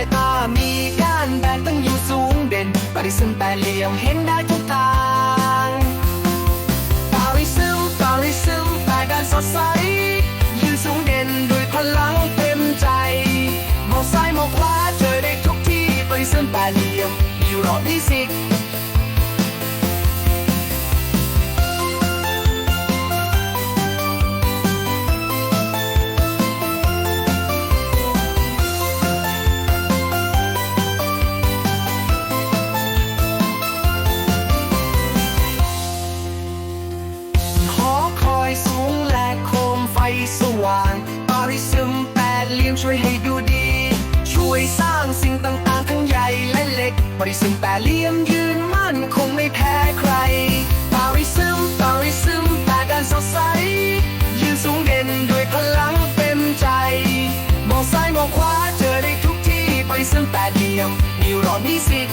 ายตา มีการแบนตั้งอยู่สูงเด่น ปริสันแปดเหลี่ยมเห็นได้ทุกทางปาริซึมปาริซึมแปดการสดใส ยืนสูงเด่นด้วยพลังเต็มใจ มองซ้ายมองขวาเจอได้ทุกที่ ปริสันแปด สว่างปาริซึมแปดเหลี่ยมช่วยให้ดูดี ช่วยสร้างสิ่งต่างๆ ทั้งใหญ่และเล็กปาริซึมแปดเหลี่ยมยืนมั่นคงไม่แพ้ใครปาริซึมปาริซึมแปดด้านสดใสยืนสูงเด่นด้วยพลังเต็มใจ มองซ้ายมองขวาเจอได้ทุกที่ปาริซึมแปดเหลี่ยมนิวรอนนิสิต